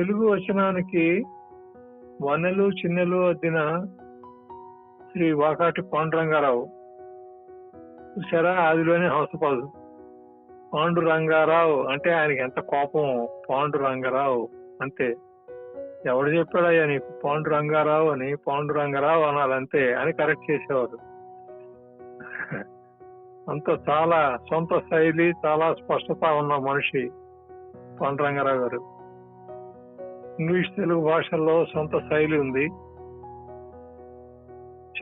తెలుగు వచనానికి వనెలు చిన్నలు అద్దిన శ్రీ వాకాటి పాండురంగారావు. చూసారా ఆదిలోనే హౌసపాదు పాండురంగారావు అంటే ఆయనకి ఎంత కోపం? పాండురంగారావు అంతే ఎవడు చెప్పాడయ్యా నీకు? పాండురంగారావు అని పాండురంగారావు అనాలంతే అని కరెక్ట్ చేసేవారు. అంత చాలా సొంత శైలి చాలా స్పష్టత ఉన్న మనిషి పాండురంగారావు గారు. ఇంగ్లీష్ తెలుగు భాషల్లో సొంత శైలి ఉంది.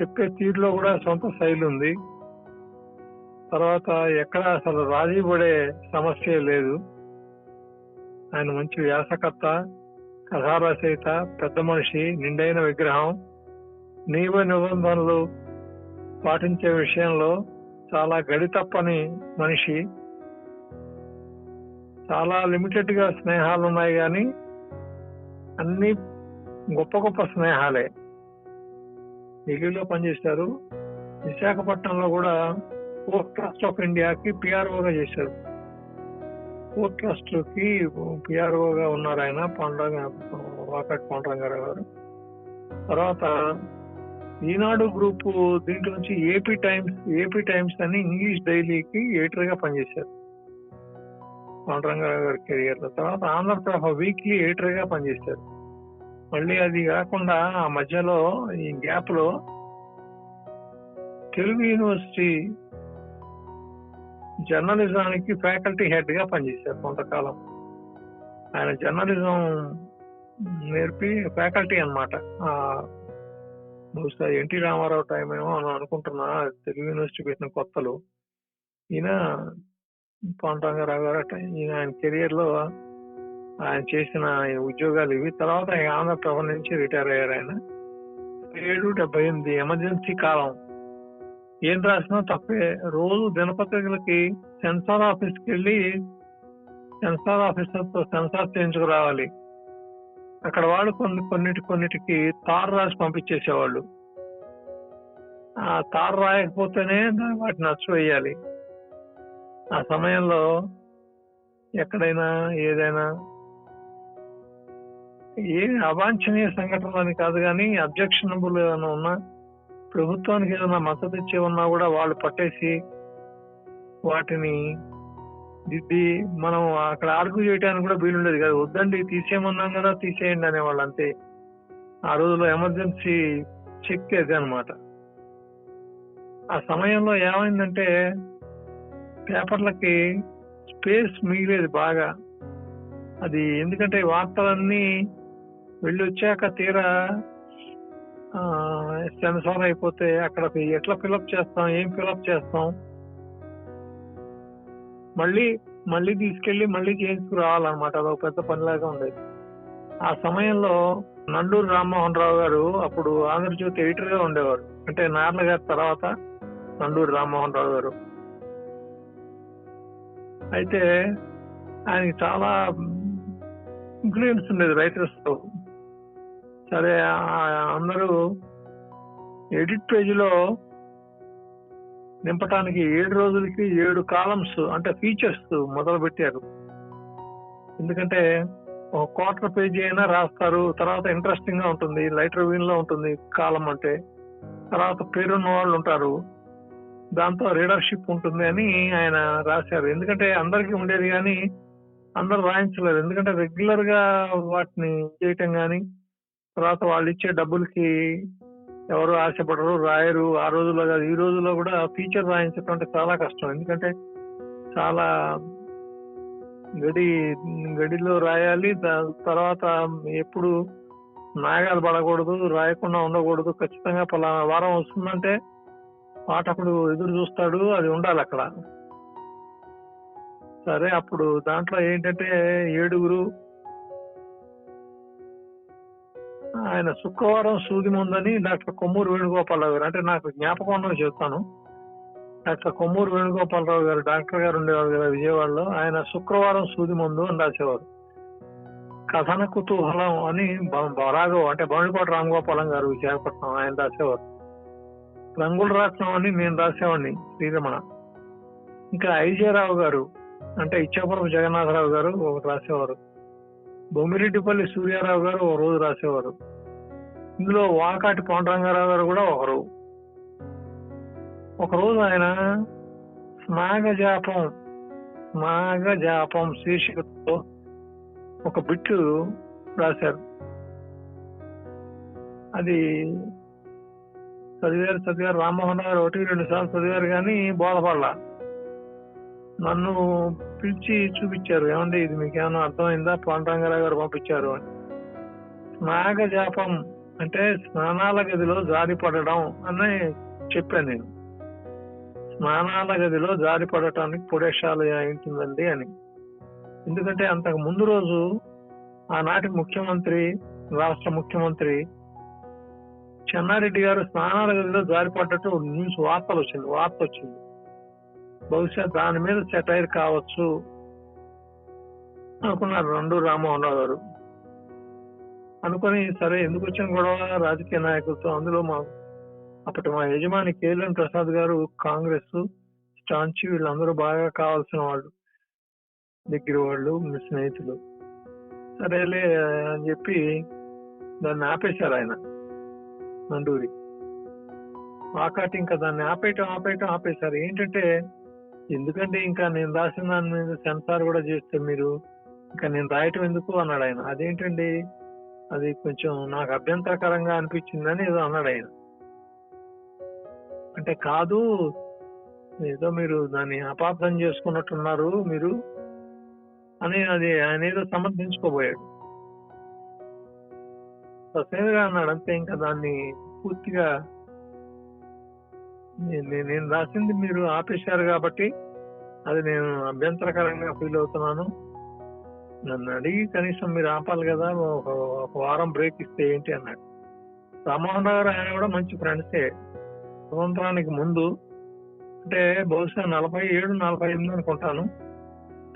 చెప్పే తీరులో కూడా సొంత శైలి ఉంది. తర్వాత ఎక్కడ అసలు రాజీ పడే సమస్య లేదు. ఆయన మంచి వ్యాసకర్త కథారచయిత పెద్ద మనిషి నిండైన విగ్రహం. నియమ నిబంధనలు పాటించే విషయంలో చాలా గడితప్పని మనిషి. చాలా లిమిటెడ్గా స్నేహాలు ఉన్నాయి కానీ అన్ని గొప్ప గొప్ప స్నేహాలే. ఢిల్లీలో పనిచేశారు. విశాఖపట్నంలో కూడా పోర్ట్ ట్రస్ట్ ఆఫ్ ఇండియాకి పిఆర్ఓగా చేశారు. పోర్ట్ ట్రస్ట్కి పిఆర్ఓగా ఉన్నారు ఆయన పాండరంగ వాకట్ పాండరంగారావు గారు తర్వాత ఈనాడు గ్రూప్ దీంట్లో నుంచి ఏపీ టైమ్స్ ఏపీ టైమ్స్ అని ఇంగ్లీష్ డైలీకి ఎడిటర్గా పనిచేశారు. పాండరంగారావు గారి కెరియర్లో తర్వాత ఆంధ్రప్రభ వీక్లీ ఎడిటర్గా పనిచేశారు. మళ్ళీ అది కాకుండా ఆ మధ్యలో ఈ గ్యాప్లో తెలుగు యూనివర్సిటీ జర్నలిజానికి ఫ్యాకల్టీ హెడ్గా పనిచేశారు కొంతకాలం. ఆయన జర్నలిజం నేర్పి ఫ్యాకల్టీ అనమాట బహుశా ఎన్టీ రామారావు టైం ఏమో అని అనుకుంటున్నా తెలుగు యూనివర్సిటీ పెట్టిన కొత్తలు. ఈయన పాండరంగారావు గారు అట ఈయన ఆయన కెరియర్లో ఆయన చేసిన ఉద్యోగాలు ఇవి. తర్వాత ఆయన ఆంధ్రప్రభ నుంచి రిటైర్ అయ్యారు ఆయన. ఏడు డెబ్బై ఎనిమిది ఎమర్జెన్సీ కాలం. ఏం రాసినా తప్పే. రోజు దినపత్రికలకి సెన్సార్ ఆఫీస్కి వెళ్ళి సెన్సార్ ఆఫీసర్తో సెన్సార్ చేయించుకురావాలి. అక్కడ వాళ్ళు కొన్ని కొన్నిటి కొన్నిటికి తారు రాసి పంపించేసేవాళ్ళు. ఆ తారు రాయకపోతేనే వాటిని నచ్చవేయాలి ఆ సమయంలో ఎక్కడైనా ఏదైనా ఏ అవాంఛనీయ సంఘటనలు అని కాదు కానీ అబ్జెక్షనబుల్ ఏమైనా ఉన్నా ప్రభుత్వానికి ఏదైనా మద్దతు ఇచ్చి ఉన్నా కూడా వాళ్ళు పట్టేసి వాటిని దిద్ది మనం అక్కడ ఆర్గ్యూ చేయడానికి కూడా వీలుండేది కాదు. వద్దండి తీసేయమన్నాం కదా తీసేయండి అనేవాళ్ళు అంతే. ఆ రోజులో ఎమర్జెన్సీ చెక్ అది అనమాట ఆ సమయంలో ఏమైందంటే పేపర్లకి స్పేస్ మిగిలేదు బాగా. అది ఎందుకంటే వార్తలన్నీ వెళ్ళి వచ్చాక తీరా సెన్సార్ అయిపోతే అక్కడ ఎట్లా ఫిలప్ చేస్తాం ఏం ఫిలప్ చేస్తాం. మళ్ళీ మళ్ళీ తీసుకెళ్ళి మళ్ళీ చేయించుకురావాలన్నమాట అదొక పెద్ద పనిలాగా ఉండేది. ఆ సమయంలో నండూరు రామ్మోహన్ రావు గారు అప్పుడు ఆంధ్రజ్యోతి ఎడిటర్గా ఉండేవారు. అంటే నార్ల గారి తర్వాత నండూరు రామ్మోహన్ రావు గారు. అయితే ఆయనకి చాలా ఇన్ఫ్లుయెన్స్ ఉండేది రైటర్స్తో. సరే అందరూ ఎడిట్ పేజీలో నింపటానికి ఏడు రోజులకి ఏడు కాలమ్స్ అంటే ఫీచర్స్ మొదలు పెట్టారు ఎందుకంటే ఒక క్వార్టర్ పేజీ అయినా రాస్తారు తర్వాత ఇంట్రెస్టింగ్గా ఉంటుంది లైటర్ వీన్లో ఉంటుంది కాలం అంటే. తర్వాత పేరున్న వాళ్ళు ఉంటారు. దాంతో రీడర్షిప్ ఉంటుంది అని ఆయన రాశారు. ఎందుకంటే అందరికీ ఉండేది కానీ అందరు రాయించలేరు. ఎందుకంటే రెగ్యులర్గా వాటిని చేయటం కానీ తర్వాత వాళ్ళు ఇచ్చే డబ్బులకి ఎవరు ఆశపడరు రాయరు. ఆ రోజుల్లో కాదు ఈ రోజుల్లో కూడా ఫీచర్ రాయించడం అంటే చాలా కష్టం. ఎందుకంటే చాలా గడి గడిలో రాయాలి దా- తర్వాత ఎప్పుడు నాయగాలు పడకూడదు రాయకుండా ఉండకూడదు. ఖచ్చితంగా పలానా వారం వస్తుందంటే పాఠకుడు ఎదురు చూస్తాడు అది ఉండాలి అక్కడ. సరే అప్పుడు దాంట్లో ఏంటంటే ఏడుగురు ఆయన శుక్రవారం సూది ఉందని డాక్టర్ కొమ్మూరు వేణుగోపాలరావు గారు అంటే నాకు జ్ఞాపకం చెప్తాను. డాక్టర్ కొమ్మూరు వేణుగోపాలరావు గారు డాక్టర్ గారు ఉండేవారు కదా విజయవాడలో ఆయన శుక్రవారం సూది ముందు అని రాసేవారు. కథన కుతూహలం అని బ- బరాగో అంటే బౌండిపాటి రామగోపాలం గారు విశాఖపట్నం ఆయన రాసేవారు. రంగుల రాసినవాడిని నేను రాసేవాడిని శ్రీరమణ. ఇంకా ఐజయరావు గారు అంటే ఇచ్చాపురం జగన్నాథరావు గారు ఒకటి రాసేవారు. బొమ్మిరెడ్డిపల్లి సూర్యారావు గారు ఒక రోజు రాసేవారు. ఇందులో వాకాటి పాండురంగారావు గారు కూడా ఒకరు. ఒకరోజు ఆయన స్నాగజాపం స్నాగజాపం శీర్షికతో ఒక బిట్టు రాశారు. అది చదివారు చదివారు రామ్మోహన్ గారు ఒకటి రెండు సార్లు చదివారు కానీ బోధపడలా నన్ను పిలిచి చూపించారు. ఏమండి ఇది మీకు ఏమైనా అర్థమైందా పాండరంగరావు గారు పంపించారు అని. స్నాగజాపం అంటే స్నానాల గదిలో జారి పడడం అని చెప్పాను నేను. స్నానాల గదిలో జారి పడటానికి పుడేషాలు అని. ఎందుకంటే అంతకు ముందు రోజు ఆనాటి ముఖ్యమంత్రి రాష్ట్ర ముఖ్యమంత్రి చెన్నారెడ్డి గారు స్నానాల గదిలో జారిపడ్డట్టు న్యూస్ వార్తలు వచ్చింది వార్త వచ్చింది. బహుశా దాని మీద సెటైర్ కావచ్చు అనుకున్నారు రెండు రామ్మోహన్ రావు గారు. అనుకొని సరే ఎందుకు వచ్చిన గొడవ? రాజకీయ నాయకులతో అందులో మా అప్పటి మా యజమాని కేఎల్ఎన్ ప్రసాద్ గారు కాంగ్రెస్ స్టాంచి వీళ్ళందరూ బాగా కావాల్సిన వాళ్ళు దగ్గర వాళ్ళు మీ స్నేహితులు. సరేలే అని చెప్పి దాన్ని ఆపేశారు ఆయన. నండూరి. ఆకాటి ఇంకా దాన్ని ఆపేయటం ఆపేయటం ఆపేశారు. ఏంటంటే ఎందుకంటే ఇంకా నేను రాసిన దాని మీద సెన్సార్ కూడా చేస్తే మీరు ఇంకా నేను రాయటం ఎందుకు అన్నాడు ఆయన. అదేంటండి? అది కొంచెం నాకు అభ్యంతరకరంగా అనిపించిందని ఏదో అన్నాడు ఆయన. అంటే కాదు ఏదో మీరు దాన్ని అపార్థం చేసుకున్నట్టున్నారు మీరు అని అది ఆయన ఏదో సమర్థించుకోబోయాడు. ససేమిగా అన్నాడు అంతే ఇంకా దాన్ని పూర్తిగా నేను రాసింది మీరు ఆపేశారు కాబట్టి అది నేను అభ్యంతరకరంగా ఫీల్ అవుతున్నాను. నన్ను అడిగి కనీసం మీరు ఆపాలి కదా ఒక ఒక వారం బ్రేక్ ఇస్తే ఏంటి అన్నాడు. రామోహన్ రావు గారు ఆయన కూడా మంచి ఫ్రెండ్సే. స్వతంత్రానికి ముందు అంటే బహుశా నలభై ఏడు నలభై ఎనిమిది అనుకుంటాను.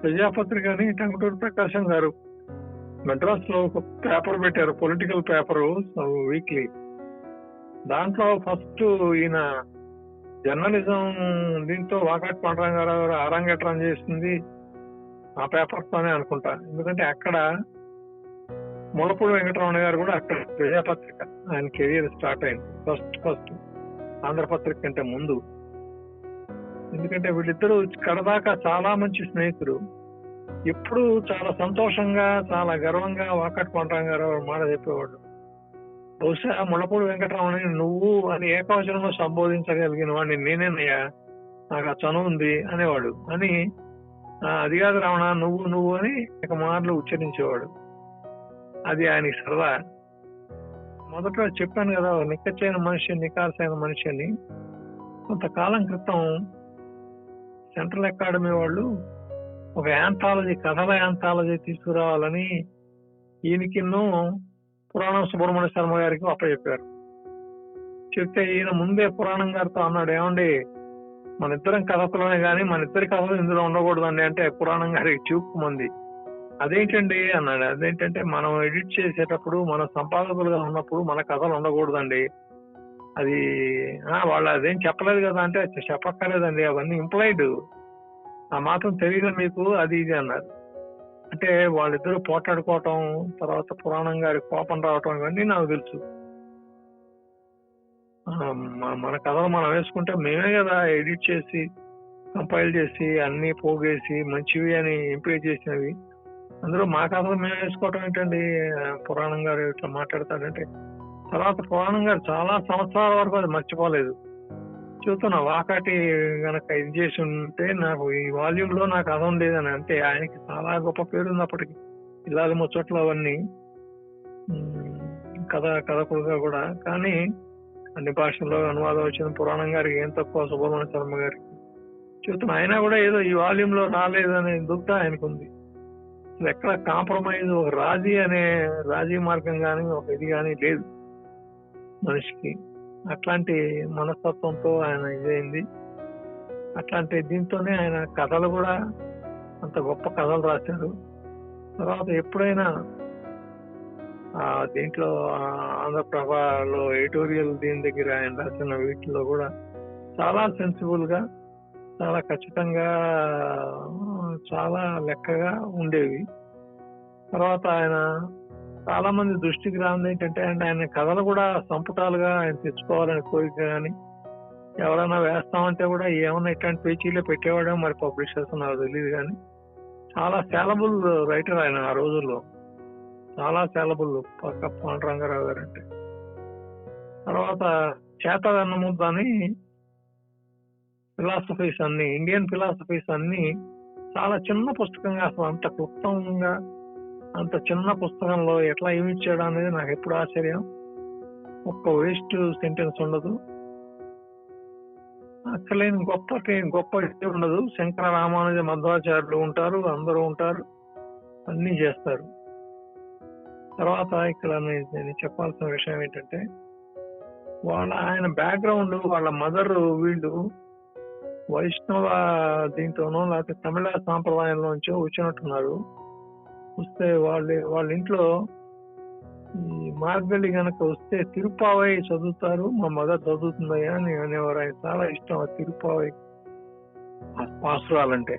ప్రజాపత్రిక అని టంగుటూరు ప్రకాశం గారు మెడ్రాస్లో ఒక పేపర్ పెట్టారు పొలిటికల్ పేపర్ వీక్లీ దాంట్లో ఫస్ట్ ఈయన జర్నలిజం దీంతో వాకాట్ పాండరంగారావు గారు అరంగేట్రం చేసింది ఆ పేపర్ తోనే అనుకుంటా. ఎందుకంటే అక్కడ ములపూడి వెంకటరమణ గారు కూడా అక్కడ ప్రజాపత్రిక ఆయన కెరియర్ స్టార్ట్ అయింది. ఫస్ట్ ఫస్ట్ ఆంధ్రపత్రిక కంటే ముందు. ఎందుకంటే వీళ్ళిద్దరూ కడదాకా చాలా మంచి స్నేహితులు. ఎప్పుడు చాలా సంతోషంగా చాలా గర్వంగా వాకట్ పాండరంగారావు మాట చెప్పేవాడు. బహుశా ముళ్ళపూడి వెంకటరమణ నువ్వు అని ఏకవచనంలో సంబోధించగలిగిన వాడిని నేనేనయ్యా నాకు ఆ చను ఉంది అనేవాడు. అని అది కాదు రావణ నువ్వు నువ్వు అని ఇక మాటలు ఉచ్చరించేవాడు. అది ఆయనకి సరదా. మొదట చెప్పాను కదా నిక్కచ్చైన మనిషి నికాసైన మనిషి అని కొంతకాలం క్రితం సెంట్రల్ అకాడమీ వాళ్ళు ఒక యాంథాలజీ కథల యాంథాలజీ తీసుకురావాలని ఈయనకిన్నో పురాణం సుబ్రహ్మణ్య శర్మ గారికి అప్పచెప్పారు చెప్తే ఈయన ముందే పురాణం గారితో అన్నాడు ఏమండి మన ఇద్దరం కథలోనే కానీ మన ఇద్దరి కథలు ఇందులో ఉండకూడదండి అంటే పురాణం గారికి చూపుమంది అదేంటండి? అన్నాడు. అదేంటంటే మనం ఎడిట్ చేసేటప్పుడు మన సంపాదకులుగా ఉన్నప్పుడు మన కథలు ఉండకూడదండి. అది ఆ, వాళ్ళు అదేం చెప్పలేదు కదా అంటే చెప్పక్కర్లేదండి అవన్నీ ఇంప్లాయిడ్. ఆ మాత్రం తెలియదు మీకు అది ఇది అన్నారు. అంటే వాళ్ళిద్దరూ పోట్లాడుకోవటం తర్వాత పురాణం గారి కోపం రావటం ఇవన్నీ నాకు తెలుసు. మన కథలు మనం వేసుకుంటే మేమే కదా ఎడిట్ చేసి కంపైల్ చేసి అన్ని పోగేసి మంచివి అని ఎంపిక చేసినవి. అందులో మా కథలు మేము వేసుకోవటం ఏంటండి? పురాణం గారు ఇట్లా మాట్లాడతాడంటే తర్వాత పురాణం గారు చాలా సంవత్సరాల వరకు అది మర్చిపోలేదు. చూస్తున్నా వాకాటి గనక ఇది చేసి ఉంటే నాకు ఈ వాల్యూమ్లో నాకు అదం లేదని అంటే ఆయనకి చాలా గొప్ప పేరు ఉంది అప్పటికి ఇల్లాలి ముచ్చట్లు అవన్నీ కథ కథకుడుగా కూడా. కానీ అన్ని భాషల్లో అనువాదం వచ్చిన పురాణం గారికి ఏం తక్కువ సుబ్రహ్మణ్య శర్మ గారికి చూస్తున్నా ఆయన కూడా ఏదో ఈ వాల్యూమ్లో రాలేదనే దుఃఖ ఆయనకు ఉంది ఎక్కడ కాంప్రమైజ్ ఒక రాజీ అనే రాజీ మార్గం కానీ ఒక ఇది కానీ లేదు మనిషికి. అట్లాంటి మనస్తత్వంతో ఆయన ఇదైంది. అట్లాంటి దీంతోనే ఆయన కథలు కూడా అంత గొప్ప కథలు రాశారు. తర్వాత ఎప్పుడైనా ఆ దీంట్లో ఆంధ్రప్రభలో ఎడిటోరియల్ దీని దగ్గర ఆయన రాసిన వీటిలో కూడా చాలా సెన్సిబుల్గా చాలా ఖచ్చితంగా చాలా లెక్కగా ఉండేవి. తర్వాత ఆయన చాలా మంది దృష్టికి రానిది ఏంటంటే అండ్ ఆయన కథలు కూడా సంపుటాలుగా ఆయన తెచ్చుకోవాలని కోరిక కానీ ఎవరైనా వేస్తామంటే కూడా ఏమన్నా ఇట్లాంటి పేచీలో పెట్టేవాడో మరి పబ్లిషర్స్ నాకు తెలియదు కానీ చాలా సేలబుల్ రైటర్ ఆయన ఆ రోజుల్లో. చాలా సేలబుల్ పక్క పాండురంగారావు గారు అంటే. తర్వాత చేత దాని ఫిలాసఫీస్ అన్ని ఇండియన్ ఫిలాసఫీస్ అన్ని చాలా చిన్న పుస్తకంగా అసలు అంత క్లుప్తంగా అంత చిన్న పుస్తకంలో ఎట్లా ఇచ్చాడు అనేది నాకు ఎప్పుడు ఆశ్చర్యం. ఒక్క వేస్ట్ సెంటెన్స్ ఉండదు. అక్కలేని గొప్ప గొప్ప ఇది ఉండదు. శంకర రామానుజ మధ్వాచార్యులు ఉంటారు అందరూ ఉంటారు అన్నీ చేస్తారు. తర్వాత ఇక్కడ నేను నేను చెప్పాల్సిన విషయం ఏంటంటే వాళ్ళ ఆయన బ్యాక్గ్రౌండ్ వాళ్ళ మదర్ వీళ్ళు వైష్ణవ దీంతోనో లేకపోతే తమిళ సాంప్రదాయంలోంచో వచ్చినట్టున్నారు. వస్తే వాళ్ళ వాళ్ళ ఇంట్లో ఈ మార్గళి గనక వస్తే తిరుపావై చదువుతారు మా మదర్ చదువుతుందయ్యా అని అనేవారు. ఆయన చాలా ఇష్టం ఆ తిరుపావై. ఆ పాసురాలంటే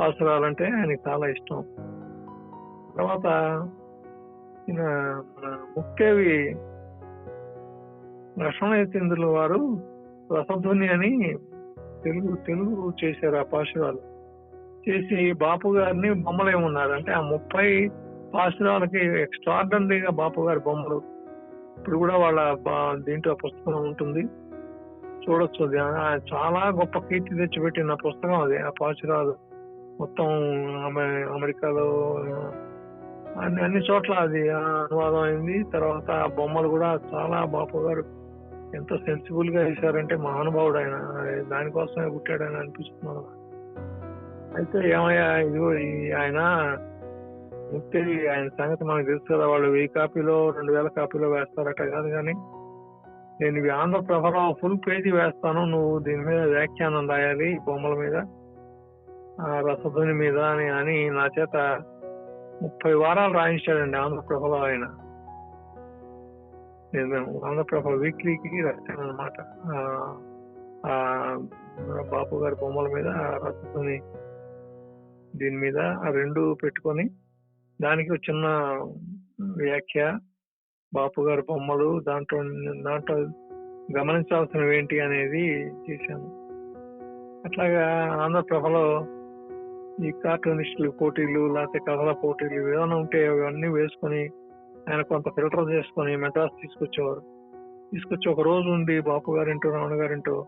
పాసురాలంటే ఆయనకి చాలా ఇష్టం. తర్వాత ఈయన ముక్కేవి లక్ష్మణయతీంద్రుల వారు రసధ్వని అని తెలుగు తెలుగు చేశారు ఆ పాశురాలు. చేసి బాపు గారిని బొమ్మలు ఏమున్నారు? అంటే ఆ ముప్పై పాశురాలకి ఎక్స్ట్రాడనరీగా బాపు గారి బొమ్మలు. ఇప్పుడు కూడా వాళ్ళ బా- దీంట్లో పుస్తకం ఉంటుంది. చూడొచ్చు అది. చాలా గొప్ప కీర్తి తెచ్చిపెట్టిన పుస్తకం అది. ఆ పాశురాలు మొత్తం అమెరికాలో అన్ని అన్ని చోట్ల అది ఆ అనువాదం అయింది. తర్వాత ఆ బొమ్మలు కూడా చాలా బాపు గారు ఎంత సెన్సిబుల్గా వేశారంటే మహానుభావుడు ఆయన. దానికోసమే పుట్టాడని అనిపిస్తున్నాను అయితే ఏమయ్యా ఇదిగో ఈ ఆయన ముక్తి ఆయన సంగతి మనకు తెలుసు కదా వాళ్ళు వెయ్యి కాపీలో రెండు వేల కాపీలో వేస్తారట కాదు కానీ నేను ఇవి ఆంధ్రప్రభలో ఫుల్ పేజీ వేస్తాను నువ్వు దీని మీద వ్యాఖ్యానం రాయాలి బొమ్మల మీద ఆ మీద అని అని నా చేత ముప్పై వారాలు రాయించాడండి ఆంధ్రప్రభలో ఆయన. నేను ఆంధ్రప్రభ వీక్లీకి రాశాను అనమాట బాపు గారి బొమ్మల మీద ఆ దీని మీద ఆ రెండు పెట్టుకొని దానికి ఒక చిన్న వ్యాఖ్య బాపు గారి బొమ్మలు దాంట్లో దాంట్లో గమనించాల్సినవి ఏంటి అనేది చేశాను. అట్లాగా ఆంధ్రప్రభలో ఈ కార్టూనిస్టులు పోటీలు లేకపోతే కథల పోటీలు ఏమైనా ఉంటే అవన్నీ వేసుకొని ఆయన కొంత ఫిల్టర్ చేసుకొని మెడ్రాస్ తీసుకొచ్చేవారు. తీసుకొచ్చి ఒక రోజు ఉండి బాపు గారింటో రమణ గారింటో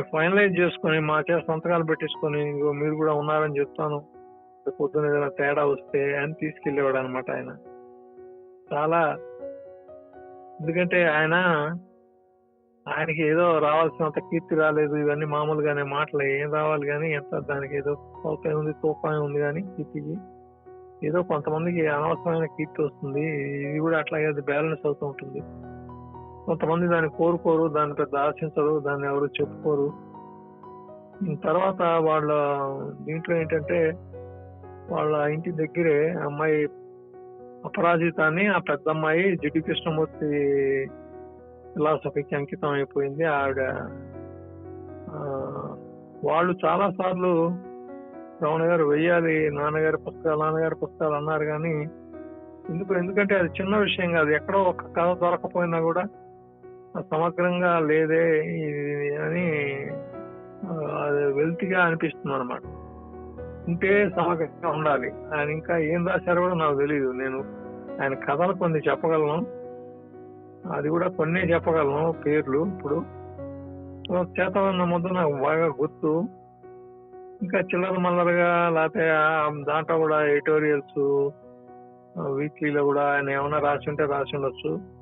ఫైనలైజ్ చేసుకొని మా చేత సంతకాలు పెట్టించుకొని ఇంకో మీరు కూడా ఉన్నారని చెప్తాను. పొద్దున ఏదైనా తేడా వస్తే అని తీసుకెళ్ళేవాడు అనమాట ఆయన. చాలా ఎందుకంటే ఆయన ఆయనకి ఏదో రావాల్సినంత కీర్తి రాలేదు. ఇవన్నీ మామూలుగానే మాటలు. ఏం రావాలి కానీ ఎంత దానికి ఏదో సౌకర్యం ఉంది తోపాయం ఉంది కానీ కీర్తికి. ఏదో కొంతమందికి అనవసరమైన కీర్తి వస్తుంది. ఇది కూడా అట్లాగే అది బ్యాలెన్స్ అవుతూ ఉంటుంది. కొంతమంది దాన్ని కోరుకోరు దాన్ని పెద్ద ఆశించరు దాన్ని ఎవరు చెప్పుకోరు. తర్వాత వాళ్ళ దీంట్లో ఏంటంటే వాళ్ళ ఇంటి దగ్గరే అమ్మాయి అపరాజిత అని ఆ పెద్ద అమ్మాయి జిడ్డు కృష్ణమూర్తి ఫిలాసఫీకి అంకితం అయిపోయింది. ఆవిడ వాళ్ళు చాలా సార్లు రమణ గారు వెయ్యాలి నాన్నగారి పుస్తకాలు నాన్నగారి పుస్తకాలు అన్నారు కానీ ఎందుకు ఎందుకంటే అది చిన్న విషయం కాదు. ఎక్కడో ఒక కథ దొరకపోయినా కూడా సమగ్రంగా లేదే అని అది వెల్తిగా అనిపిస్తుంది అనమాట ఉంటే సమగ్రంగా ఉండాలి. ఆయన ఇంకా ఏం రాశారో కూడా నాకు తెలియదు నేను ఆయన కథలు కొన్ని చెప్పగలను. అది కూడా కొన్ని చెప్పగలను పేర్లు ఇప్పుడు. చేతవన్న ముద్ద నాకు బాగా గుర్తు. ఇంకా చిల్లర మల్లరగా లేకపోతే ఆ దాంట్లో కూడా ఎడిటోరియల్స్ వీక్లీలో కూడా ఆయన ఏమైనా రాసి ఉంటే రాసి ఉండొచ్చు.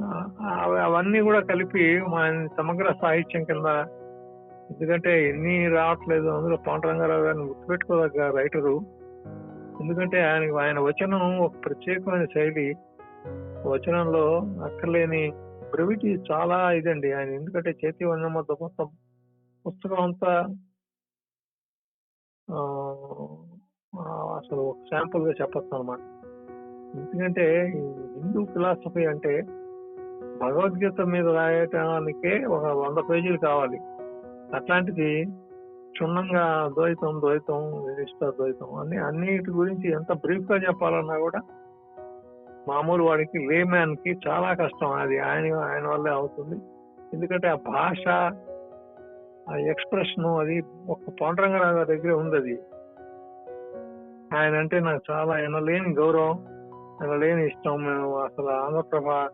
అవన్నీ కూడా కలిపి మా సమగ్ర సాహిత్యం కింద ఎందుకంటే ఎన్ని రావట్లేదు అందులో పాండురంగారావు గారిని గుర్తుపెట్టుకోదగ్గ రైటరు. ఎందుకంటే ఆయన ఆయన వచనం ఒక ప్రత్యేకమైన శైలి. వచనంలో అక్కర్లేని బ్రెవిటీ చాలా ఇదండి. ఆయన ఎందుకంటే చేతి వన్న మొత్తం పుస్తకం అంతా అసలు ఒక శాంపుల్గా చెప్పచ్చు అనమాట ఎందుకంటే హిందూ ఫిలాసఫీ అంటే భగవద్గీత మీద రాయటానికే ఒక వంద పేజీలు కావాలి. అట్లాంటిది క్షుణ్ణంగా ద్వైతం ద్వైతం విశిష్ట ద్వైతం అన్ని అన్నిటి గురించి ఎంత బ్రీఫ్గా చెప్పాలన్నా కూడా మామూలు వాడికి లే మ్యాన్కి చాలా కష్టం. అది ఆయన ఆయన వల్లే అవుతుంది. ఎందుకంటే ఆ భాష ఆ ఎక్స్ప్రెషన్ అది ఒక పాండురంగరావు గారి దగ్గర ఉంది అది. ఆయన అంటే నాకు చాలా ఎనలేని గౌరవం ఎనలేని ఇష్టం. మేము అసలు ఆంధ్రప్రభ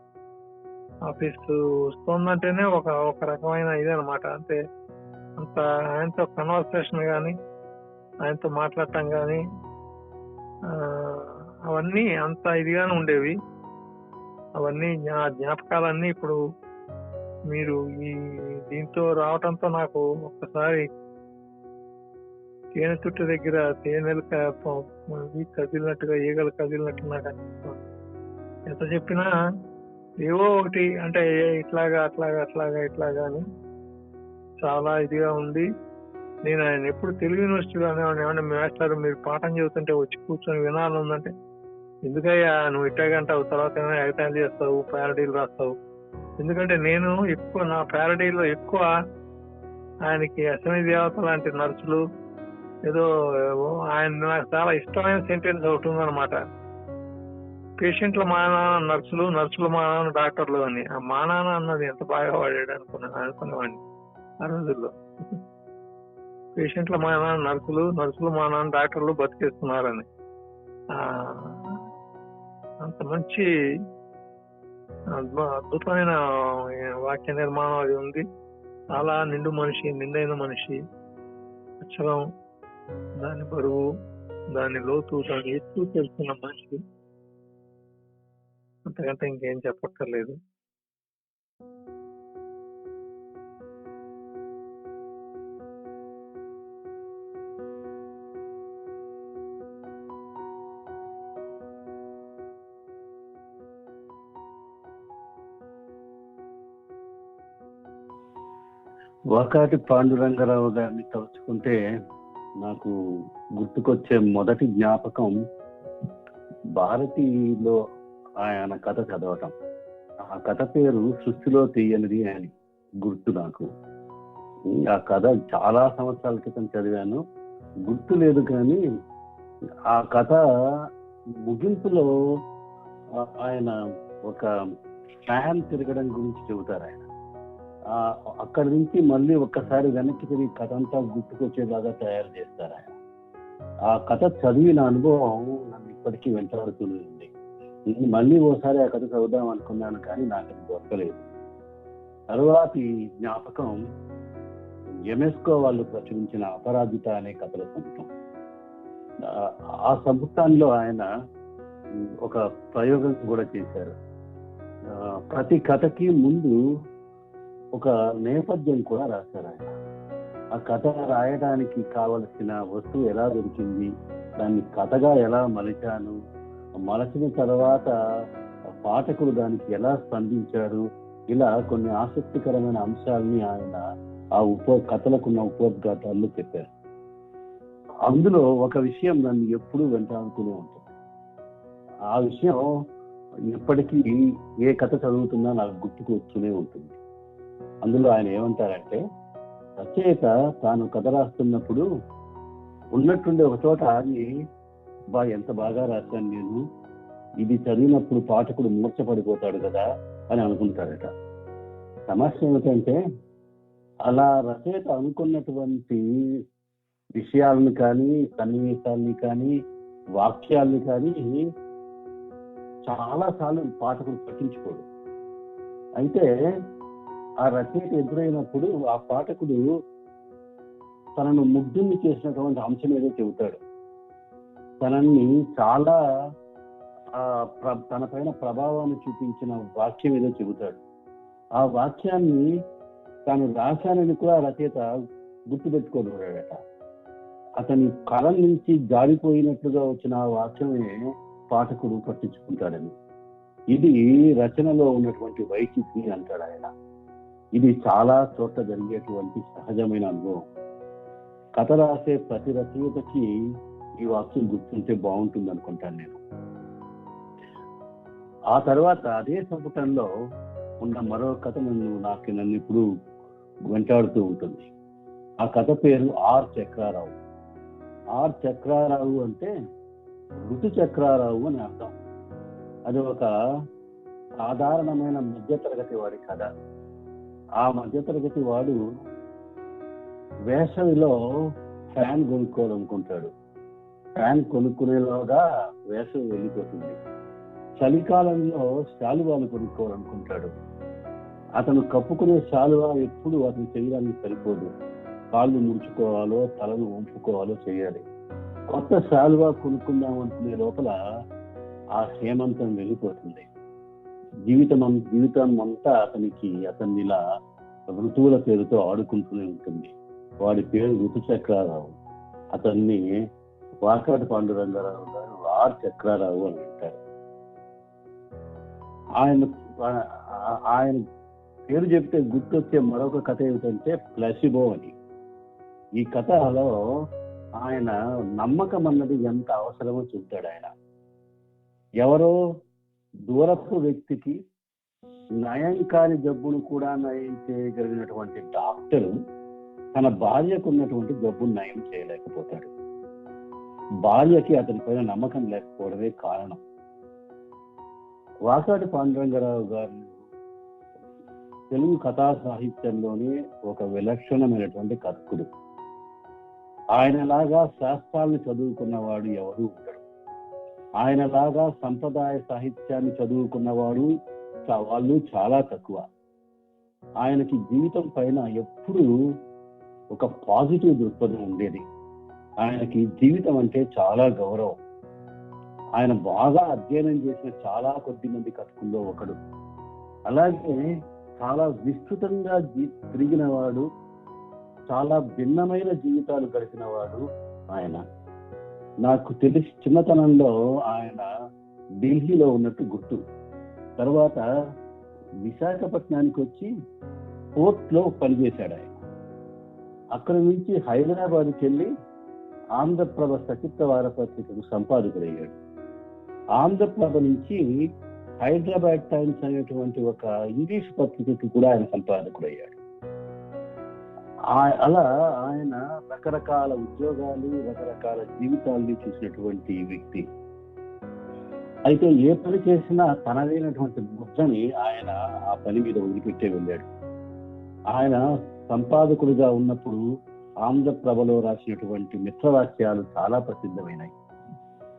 ఆఫీస్ వస్తుందంటేనే ఒక ఒక రకమైన ఇది అనమాట అంటే అంత ఆయనతో కన్వర్సేషన్ కానీ ఆయనతో మాట్లాడటం కానీ అవన్నీ అంత ఇదిగానే ఉండేవి. అవన్నీ జ్ఞా జ్ఞాపకాలన్నీ ఇప్పుడు మీరు ఈ దీంతో రావటంతో నాకు ఒక్కసారి తేనె చుట్టు దగ్గర తేనెలు కదిలినట్టుగా ఈగలు కదిలినట్టు నాకు అనిపిస్తుంది. ఎంత చెప్పినా ఏవో ఒకటి అంటే ఏ- ఇట్లాగా అట్లాగా అట్లాగా ఇట్లాగా అని చాలా ఇదిగా ఉంది నేను ఆయన ఎప్పుడు తెలుగు యూనివర్సిటీలో అనేవాడిని. ఏమన్నా మాస్టర్ మీరు పాఠం చెబుతుంటే వచ్చి కూర్చొని వినాలని ఉందంటే ఎందుకయ్యా నువ్వు ఇట్టాగంటావు తర్వాత ఏమైనా చేస్తావు ప్యారడీలు రాస్తావు. ఎందుకంటే నేను ఎక్కువ నా ప్యారడీలో ఎక్కువ ఆయనకి అశ్వని దేవత లాంటి నర్సులు ఏదో ఆయన నాకు చాలా ఇష్టమైన సెంటెన్స్ ఒకటి ఉందన్నమాట. పేషెంట్ల మా నాన్న నర్సులు నర్సుల మా నాన్న డాక్టర్లు అని. ఆ మా నాన్న అన్నది ఎంత బాగా వాడాడు అనుకున్నా అనుకునేవాడిని ఆ రోజుల్లో. పేషెంట్ల మా నాన్న నర్సులు నర్సులు మా నాన్న డాక్టర్లు బతికేస్తున్నారని. ఆ, అంత మంచి అద్భు- అద్భుతమైన వాక్య నిర్మాణం అది ఉంది. చాలా నిండు మనిషి నిండైన మనిషి. అక్షరం దాని బరువు దాని లోతు దాని ఎత్తు తెలుసుకున్న మనిషి. అంతకంటే ఇంకేం చెప్పక్కర్లేదు. వాకాటి పాండురంగరావు గారిని తలుచుకుంటే నాకు గుర్తుకొచ్చే మొదటి జ్ఞాపకం భారతిలో ఆయన కథ చదవటం. ఆ కథ పేరు సృష్టిలో తీయనిది అని గుర్తు నాకు. ఆ కథ చాలా సంవత్సరాల క్రితం చదివాను. గుర్తు లేదు కానీ ఆ కథ ముగింపులో ఆయన ఒక ఫ్యాన్ తిరగడం గురించి చెబుతారు ఆయన. అక్కడి నుంచి మళ్ళీ ఒక్కసారి వెనక్కి తిరిగి కథ అంతా గుర్తుకొచ్చేలాగా తయారు చేస్తారు ఆయన. ఆ కథ చదివిన అనుభవం నన్ను ఇప్పటికీ వెంటాడుతూనే ఉంది. ఇది మళ్ళీ ఓసారి ఆ కథ చదువుదాం అనుకున్నాను కానీ నాకు అది దొరకలేదు తర్వాతి జ్ఞాపకం ఎంఎస్కో వాళ్ళు ప్రచురించిన అపరాజిత అనే కథల సంపుటం. ఆ- ఆ సంపుటాల్లో ఆయన ఒక ప్రయోగం కూడా చేశారు. ప్రతి కథకి ముందు ఒక నేపథ్యం కూడా రాశారు ఆయన. ఆ కథ రాయడానికి కావలసిన వస్తువు ఎలా దొరికింది దాన్ని కథగా ఎలా మలిచాను మలచిన తర్వాత పాఠకులు దానికి ఎలా స్పందించారు? ఇలా కొన్ని ఆసక్తికరమైన అంశాలని ఆయన ఆ ఉప కథలకున్న ఉపోద్ఘాతాల్లో చెప్పారు. అందులో ఒక విషయం నన్ను ఎప్పుడూ వెంటాడుతూనే ఉంటుంది. ఆ విషయం ఇప్పటికీ ఏ కథ చదువుతున్నా నాకు గుర్తుకు వస్తూనే ఉంటుంది. అందులో ఆయన ఏమంటారంటే రచయిత తాను కథ రాస్తున్నప్పుడు ఉన్నట్టుండి ఒక చోట ఆగి బా ఎంత బాగా రాశాను నేను. ఇది చదివినప్పుడు పాఠకుడు మూర్చపడిపోతాడు కదా అని అనుకుంటాడట. సమస్య ఏమిటంటే అలా రచయిత అనుకున్నటువంటి విషయాలను కానీ సన్నివేశాలని కానీ వాక్యాల్ని కానీ చాలా సార్లు పాఠకుడు పట్టించుకోడు. అయితే ఆ రచయిత ఎదురైనప్పుడు ఆ పాఠకుడు తనను ముగ్ధుని చేసినటువంటి అంశం ఏదో చెబుతాడు. తనని చాలా తన పైన ప్రభావాన్ని చూపించిన వాక్యం ఏదో చెబుతాడు. ఆ వాక్యాన్ని తాను రాశానని కూడా రచయిత గుర్తుపెట్టుకోగలడట అతని కలం నుంచి జారిపోయినట్లుగా వచ్చిన ఆ వాక్యమే పాఠకుడు పట్టించుకుంటాడని. ఇది రచనలో ఉన్నటువంటి వైచిత్రి అంటాడు ఆయన. ఇది చాలా చోట్ల జరిగేటువంటి సహజమైన అనుభవం. కథ రాసే ప్రతి రచయితకి ఈ వాక్యం గుర్తుంటే బాగుంటుంది అనుకుంటాను నేను. ఆ తర్వాత అదే సంపుటంలో ఉన్న మరో కథ నన్ను నాకు నన్ను ఇప్పుడు వెంటాడుతూ ఉంటుంది. ఆ కథ పేరు ఆర్ చక్రారావు. ఆర్ చక్రారావు అంటే ఋతు చక్రారావు అని అర్థం. అది ఒక సాధారణమైన మధ్యతరగతి వాడి కథ. ఆ మధ్యతరగతి వాడు వేసవిలో ఫ్యాన్ కొనుక్కోవాలనుకుంటాడు. ఫ్యాన్ కొనుక్కునేలోగా వేసవి వెళ్ళిపోతుంది. చలికాలంలో శాలువాలు కొనుక్కోవాలనుకుంటాడు. అతను కప్పుకునే శాలువా ఎప్పుడు అతని శరీరానికి సరిపోదు. కాళ్ళు ముడుచుకోవాలో తలను వంపుకోవాలో చేయాలి. కొత్త శాలువా కొనుక్కుందాం అనుకునే లోపల ఆ హేమంతం వెళ్ళిపోతుంది. జీవితం అం- జీవితం అంతా అతనికి అతన్ని ఇలా ఋతువుల పేరుతో ఆడుకుంటూనే ఉంటుంది. వాడి పేరు ఋతుచక్రారావు. అతన్ని వాకాటి పాండురంగారావు గారు ఆర్ చక్రారావు అని అంటారు ఆయన ఆయన పేరు చెప్తే గుర్తొచ్చే మరొక కథ ఏమిటంటే ప్లసిబో అని. ఈ కథలో ఆయన నమ్మకం అన్నది ఎంత అవసరమో చూస్తాడు ఆయన. ఎవరో దూరపు వ్యక్తికి నయం కాని జబ్బును కూడా నయం చేయగలిగినటువంటి డాక్టరు తన భార్యకు ఉన్నటువంటి జబ్బును నయం చేయలేకపోతాడు. భార్యకి అతని పైన నమ్మకం లేకపోవడమే కారణం. వాసాటి పాండురంగరావు గారు తెలుగు కథా సాహిత్యంలోనే ఒక విలక్షణమైనటువంటి కథకుడు. ఆయనలాగా శాస్త్రాలను చదువుకున్నవాడు ఎవరూ ఉండడు ఆయనలాగా సంప్రదాయ సాహిత్యాన్ని చదువుకున్నవాడు వాళ్ళు చాలా తక్కువ. ఆయనకి జీవితం పైన ఎప్పుడూ ఒక పాజిటివ్ దృక్పథం ఉండేది. ఆయనకి జీవితం అంటే చాలా గౌరవం. ఆయన బాగా అధ్యయనం చేసిన చాలా కొద్ది మంది కథకుల్లో ఒకడు. అలాగే చాలా విస్తృతంగా తిరిగిన వాడు చాలా భిన్నమైన జీవితాలు గడిపిన వాడు ఆయన. నాకు తెలిసి చిన్నతనంలో ఆయన ఢిల్లీలో ఉన్నట్టు గుర్తు. తర్వాత విశాఖపట్నానికి వచ్చి పోర్ట్లో పనిచేశాడు ఆయన. అక్కడి నుంచి హైదరాబాద్కి వెళ్ళి ఆంధ్రప్రభ సచిత్ర వారపత్రికకు సంపాదకుడయ్యాడు. ఆంధ్రప్రభ నుంచి హైదరాబాద్ టైమ్స్ అనేటువంటి ఒక ఇంగ్లీష్ పత్రికకి కూడా ఆయన సంపాదకుడయ్యాడు. అలా ఆయన రకరకాల ఉద్యోగాలు రకరకాల జీవితాల్ని చూసినటువంటి వ్యక్తి. అయితే ఏ పని చేసినా తనదైనటువంటి ముద్రని ఆయన ఆ పని మీద వదిలిపెట్టే వెళ్ళాడు. ఆయన సంపాదకుడిగా ఉన్నప్పుడు ఆంధ్రప్రభలో రాసినటువంటి మిత్రవాక్యాలు చాలా ప్రసిద్ధమైనాయి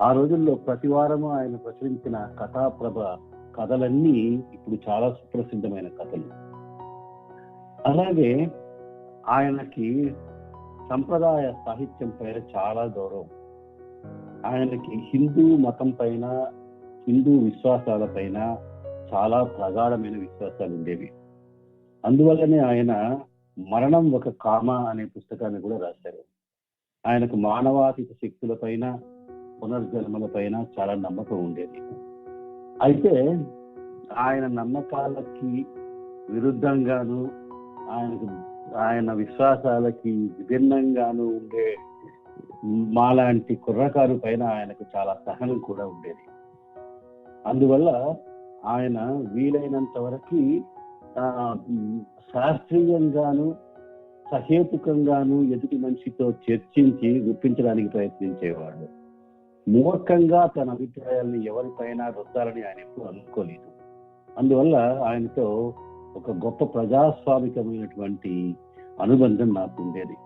ఆ రోజుల్లో ప్రతి వారము ఆయన ప్రచురించిన కథాప్రభ కథలన్నీ ఇప్పుడు చాలా సుప్రసిద్ధమైన కథలు. అలాగే ఆయనకి సంప్రదాయ సాహిత్యం పైన చాలా గౌరవం. ఆయనకి హిందూ మతం పైన హిందూ విశ్వాసాల పైన చాలా ప్రగాఢమైన విశ్వాసాలు ఉండేవి. అందువల్లనే ఆయన మరణం ఒక కామ అనే పుస్తకాన్ని కూడా రాశారు. ఆయనకు మానవాతీత శక్తుల పైన పునర్జన్మల పైన చాలా నమ్మకం ఉండేది. అయితే ఆయన నమ్మకాలకి విరుద్ధంగాను ఆయనకు ఆయన విశ్వాసాలకి విభిన్నంగాను ఉండే మాలాంటి కుర్రకారు పైన ఆయనకు చాలా సహనం కూడా ఉండేది. అందువల్ల ఆయన వీలైనంత వరకు శాస్త్రీయంగాను సహేతుకంగాను ఎదుటి మనిషితో చర్చించి గుర్తించడానికి ప్రయత్నించేవాడు. మూర్ఖంగా తన అభిప్రాయాల్ని ఎవరిపైన రుద్దాలని ఆయన ఎప్పుడు అనుకోలేదు. అందువల్ల ఆయనతో ఒక గొప్ప ప్రజాస్వామికమైనటువంటి అనుబంధం నాకు ఉండేది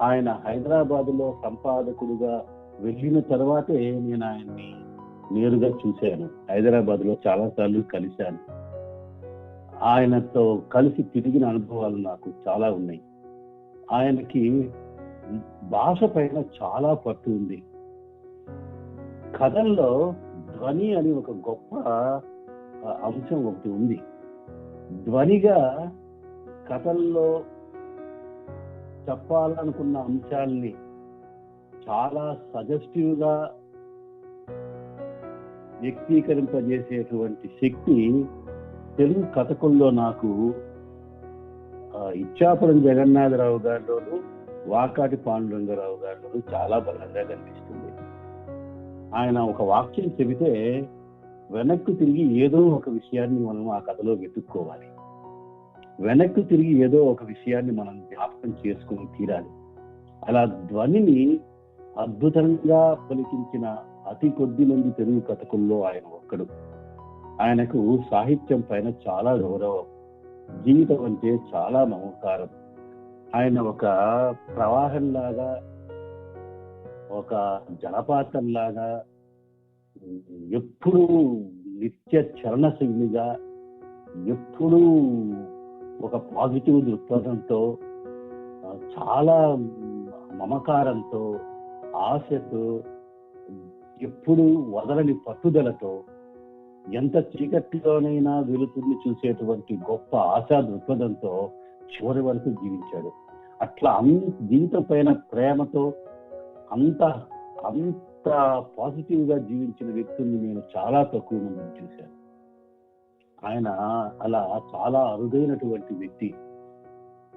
ఆయన హైదరాబాద్లో సంపాదకుడుగా వెళ్ళిన తర్వాతే నేను ఆయన్ని నేరుగా చూశాను. హైదరాబాద్లో చాలా సార్లు కలిశాను. ఆయనతో కలిసి తిరిగిన అనుభవాలు నాకు చాలా ఉన్నాయి. ఆయనకి భాష పైన చాలా పట్టు ఉంది. కథల్లో ధ్వని అని ఒక గొప్ప అంశం ఒకటి ఉంది. ధ్వనిగా కథల్లో చెప్పాలనుకున్న అంశాల్ని చాలా సజెస్టివ్గా వ్యక్తీకరింపజేసేటువంటి శక్తి తెలుగు కథకుల్లో నాకు ఇచ్చాపురం జగన్నాథరావు గారిలోను వాకాటి పాండురంగరావు గారిలోను చాలా బలంగా కనిపిస్తుంది. ఆయన ఒక వాక్యం చెబితే వెనక్కు తిరిగి ఏదో ఒక విషయాన్ని మనం ఆ కథలో వెతుక్కోవాలి. వెనక్కు తిరిగి ఏదో ఒక విషయాన్ని మనం జ్ఞాపకం చేసుకుని తీరాలి. అలా ధ్వనిని అద్భుతంగా పలికించిన అతి కొద్ది మంది తెలుగు కథకుల్లో ఆయన ఒక్కడు. ఆయనకు సాహిత్యం పైన చాలా గౌరవం జీవితం అంటే చాలా మమకారం ఆయన ఒక ప్రవాహంలాగా ఒక జలపాతంలాగా ఎప్పుడూ నిత్య చరణశైలిగా ఎప్పుడూ ఒక పాజిటివ్ దృక్పథంతో చాలా మమకారంతో ఆశతో ఎప్పుడు వదలని పట్టుదలతో ఎంత చీకటిలోనైనా వెలుతుర్ని చూసేటువంటి గొప్ప ఆశా దృక్పథంతో చివరి వరకు జీవించాడు. అట్లా అన్ జీవితం పైన ప్రేమతో అంత అంత పాజిటివ్గా జీవించిన వ్యక్తుల్ని నేను చాలా తక్కువ మందిని చూశాను. ఆయన అలా చాలా అరుదైనటువంటి వ్యక్తి.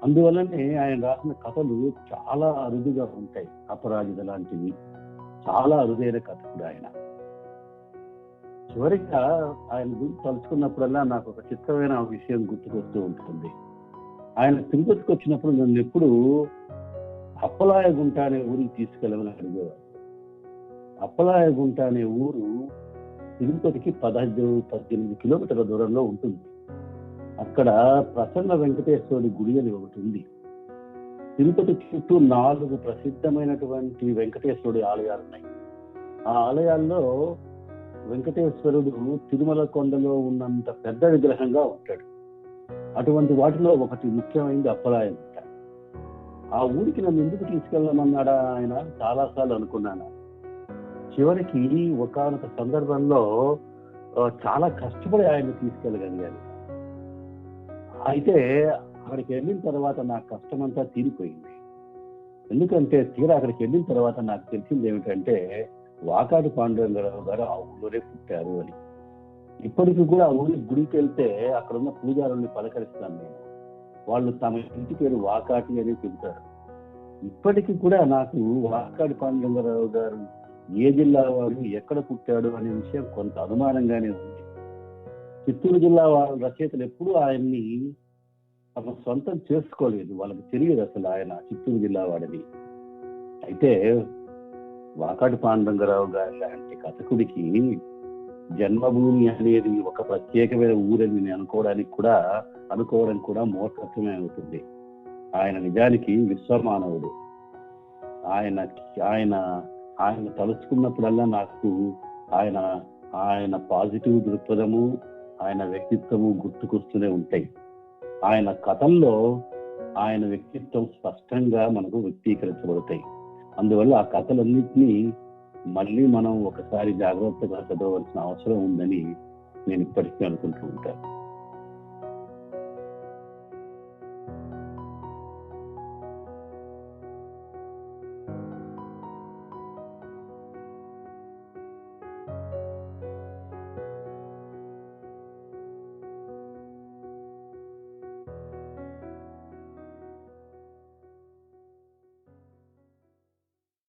అందువల్లనే ఆయన రాసిన కథలు చాలా అరుదుగా ఉంటాయి. అపరాజిత లాంటివి. చాలా అరుదైన కథ కూడా ఆయన. చివరిగా ఆయన గురించి తలుచుకున్నప్పుడల్లా నాకు ఒక చిత్రమైన విషయం గుర్తుకొస్తూ ఉంటుంది. ఆయన తిరుపతికి వచ్చినప్పుడు నన్ను ఎప్పుడు అప్పలాయగుంట అనే ఊరికి తీసుకెళ్ళమని అడిగేవారు. అప్పలాయగుంట అనే ఊరు తిరుపతికి పదహైదు పద్దెనిమిది కిలోమీటర్ల దూరంలో ఉంటుంది. అక్కడ ప్రసన్న వెంకటేశ్వరుడి గుడి అని ఒకటి ఉంది. తిరుపతి చుట్టూ నాలుగు ప్రసిద్ధమైనటువంటి వెంకటేశ్వరుడి ఆలయాలు ఉన్నాయి. ఆ ఆలయాల్లో వెంకటేశ్వరుడు తిరుమల కొండలో ఉన్నంత పెద్ద విగ్రహంగా ఉంటాడు. అటువంటి వాటిలో ఒకటి ముఖ్యమైనది అప్పలాయం ఆ ఊరికి నన్ను ఎందుకు తీసుకెళ్ళమన్నాడా ఆయన? చాలాసార్లు అనుకున్నాను. చివరికి ఒకనొక సందర్భంలో చాలా కష్టపడి ఆయన తీసుకెళ్ళగలిగాను అయితే అక్కడికి వెళ్ళిన తర్వాత నా కష్టమంతా తీరిపోయింది. ఎందుకంటే తీరా అక్కడికి వెళ్ళిన తర్వాత నాకు తెలిసింది ఏమిటంటే వాకాటి పాండురంగరావు గారు ఆ ఊళ్ళోనే పుట్టారు అని. ఇప్పటికి కూడా ఆ ఊరి గుడికి వెళ్తే అక్కడ ఉన్న పూజారుల్ని పలకరిస్తాను నేను. వాళ్ళు తమ ఇంటి పేరు వాకాటి అని చెబుతారు. ఇప్పటికి కూడా నాకు వాకాటి పాండురంగరావు గారు ఏ జిల్లా వాడు ఎక్కడ పుట్టాడు అనే విషయం కొంత అనుమానంగానే ఉంది. చిత్తూరు జిల్లా వాళ్ళ రచయితలు ఎప్పుడూ ఆయన్ని తమ సొంతం చేసుకోలేదు. వాళ్ళకి తెలియదు అసలు ఆయన చిత్తూరు జిల్లా వాడిని. అయితే వాకాటి పాండురంగరావు గారి లాంటి కథకుడికి జన్మభూమి అనేది ఒక ప్రత్యేకమైన ఊరని నేను అనుకోవడానికి కూడా అనుకోవడం కూడా మూర్ఖత్వమే అవుతుంది. ఆయన నిజానికి విశ్వమానవుడు. ఆయన ఆయన ఆయన తలుచుకున్నప్పుడల్లా నాకు ఆయన ఆయన పాజిటివ్ దృక్పథము ఆయన వ్యక్తిత్వము గుర్తుకొస్తూనే ఉంటాయి. ఆయన కథల్లో ఆయన వ్యక్తిత్వం స్పష్టంగా మనకు వ్యక్తీకరించబడతాయి. అందువల్ల ఆ కథలన్నింటినీ మళ్ళీ మనం ఒకసారి జాగ్రత్తగా చదవవలసిన అవసరం ఉందని నేను ఇప్పటికీ అనుకుంటూ ఉంటాను.